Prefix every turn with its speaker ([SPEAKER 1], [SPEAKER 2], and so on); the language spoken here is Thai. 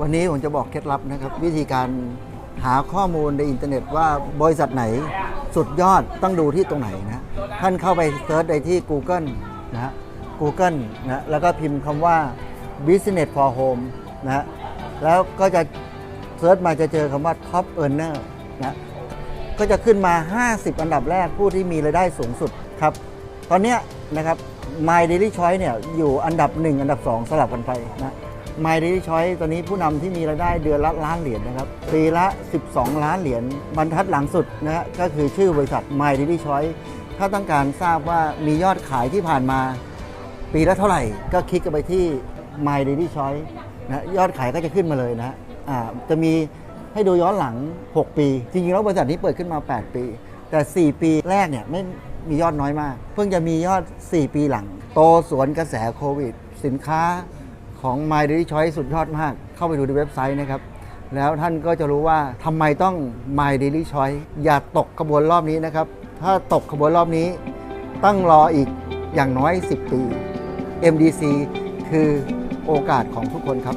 [SPEAKER 1] วันนี้ผมจะบอกเคล็ดลับนะครับ วิธีการหาข้อมูลในอินเทอร์เน็ตว่าบริษัทไหนสุดยอดต้องดูที่ตรงไหนนะท่านเข้าไปเซิร์ชในที่ Google นะฮะ Google นะแล้วก็พิมพ์คำว่า business for home นะฮะแล้วก็จะเซิร์ชมาจะเจอคำว่า top earner นะก็จะขึ้นมา 50 อันดับแรกผู้ที่มีรายได้สูงสุดครับ ตอนนี้นะครับ My Daily Choice เนี่ยอยู่อันดับ 1 อันดับ 2 สลับกันไปนะ My Daily Choice ตอนนี้ผู้นำที่มีรายได้เดือนละล้านเหรียญนะครับปีละ 12 ล้านเหรียญบรรทัดหลังสุดนะฮะก็คือชื่อบริษัท My Daily Choice ถ้าต้องการทราบว่ามียอดขายที่ผ่านมา ปีละเท่าไหร่ ก็คลิกกันไปที่ My Daily Choice นะยอดขายก็จะขึ้นมาเลยนะฮะจะมีให้ดูย้อนหลัง 6 ปี จริงๆแล้วบริษัทนี้เปิดขึ้นมา 8 ปี แต่ 4 ปีแรกเนี่ยไม่มียอดน้อยมาก เพิ่งจะมียอด 4 ปีหลัง โตสวนกระแสโควิด สินค้า ของ My Daily Choice สุดยอดมาก เข้าไปดูในเว็บไซต์นะครับ แล้วท่านก็จะรู้ว่าทำไมต้อง My Daily Choice อย่าตกขบวนรอบนี้นะครับ ถ้าตกขบวนรอบนี้ตั้งรออีกอย่างน้อย 10 ปี MDC คือโอกาสของทุกคนครับ